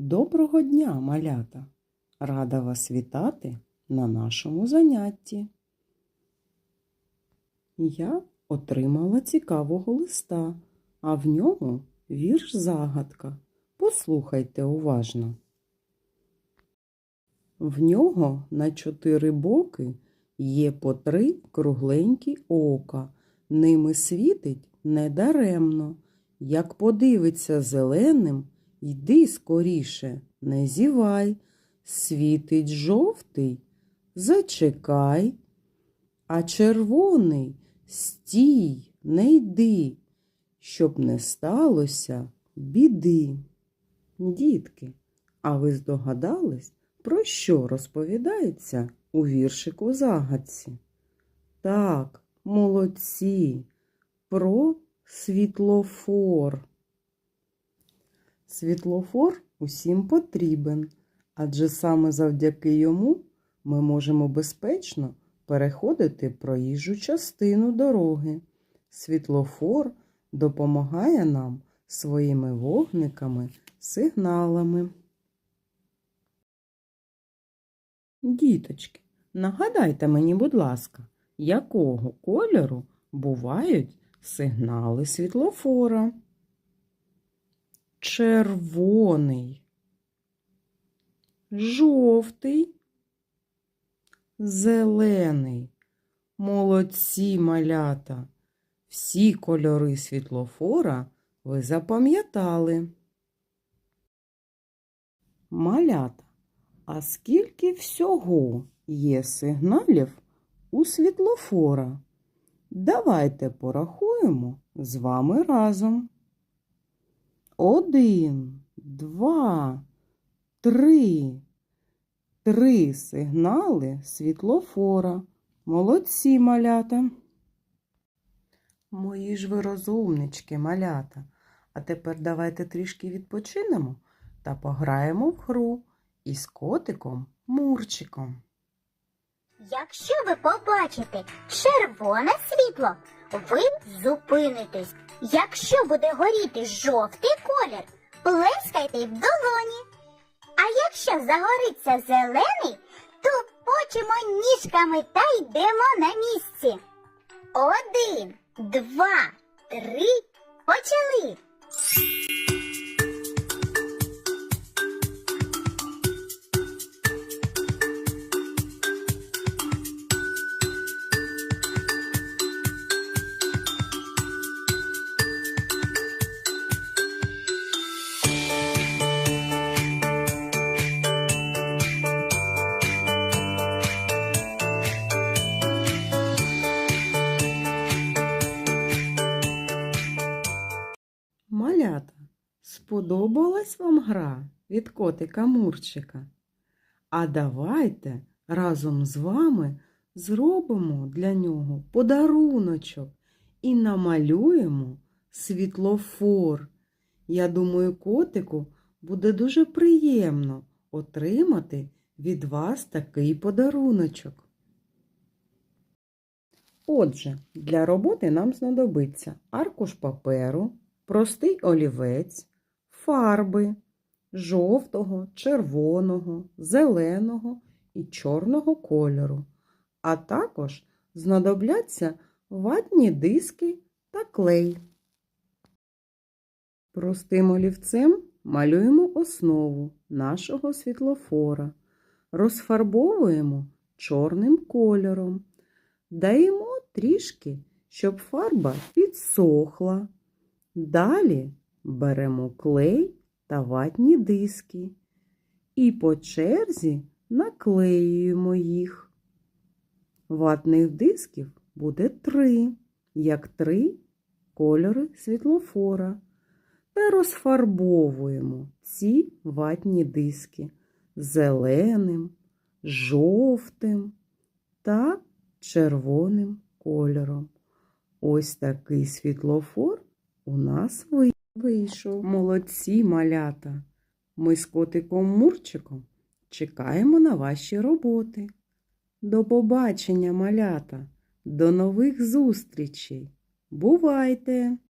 Доброго дня, малята! Рада вас вітати на нашому занятті. Я отримала цікавого листа, а в ньому вірш загадка. Послухайте уважно. В нього на чотири боки є по три кругленькі ока. Ними світить недаремно. Як подивиться зеленим, йди скоріше, не зівай. Світить жовтий, зачекай, а червоний стій, не йди, щоб не сталося біди. Дітки, а ви здогадались, про що розповідається у віршику загадці? Так, молодці, про світлофор. Світлофор усім потрібен, адже саме завдяки йому ми можемо безпечно переходити проїжджу частину дороги. Світлофор допомагає нам своїми вогниками, сигналами. Діточки, нагадайте мені, будь ласка, якого кольору бувають сигнали світлофора? Червоний, жовтий, зелений. Молодці малята. Всі кольори світлофора ви запам'ятали. Малята, а скільки всього є сигналів у світлофора? Давайте порахуємо з вами разом. Один, два, три. Три сигнали світлофора. Молодці малята. Мої ж ви розумнички, малята. А тепер давайте трішки відпочинемо та пограємо в гру із котиком Мурчиком. Якщо ви побачите червоне світло, ви зупинитесь. Якщо буде горіти жовтий колір, плескайте в долоні. А якщо загориться зелений, то почимо ніжками та йдемо на місці. Один, два, три, почали. Малята, сподобалась вам гра від котика Мурчика? А давайте разом з вами зробимо для нього подаруночок і намалюємо світлофор. Я думаю, котику буде дуже приємно отримати від вас такий подаруночок. Отже, для роботи нам знадобиться аркуш паперу, простий олівець, фарби жовтого, червоного, зеленого і чорного кольору, а також знадобляться ватні диски та клей. Простим олівцем малюємо основу нашого світлофора, розфарбовуємо чорним кольором, даємо трішки, щоб фарба підсохла. Далі беремо клей та ватні диски і по черзі наклеюємо їх. Ватних дисків буде три, як три кольори світлофора. Та розфарбовуємо ці ватні диски зеленим, жовтим та червоним кольором. Ось такий світлофор у нас ви- вийшов. Молодці малята. Ми з котиком Мурчиком чекаємо на ваші роботи. До побачення, малята. До нових зустрічей. Бувайте!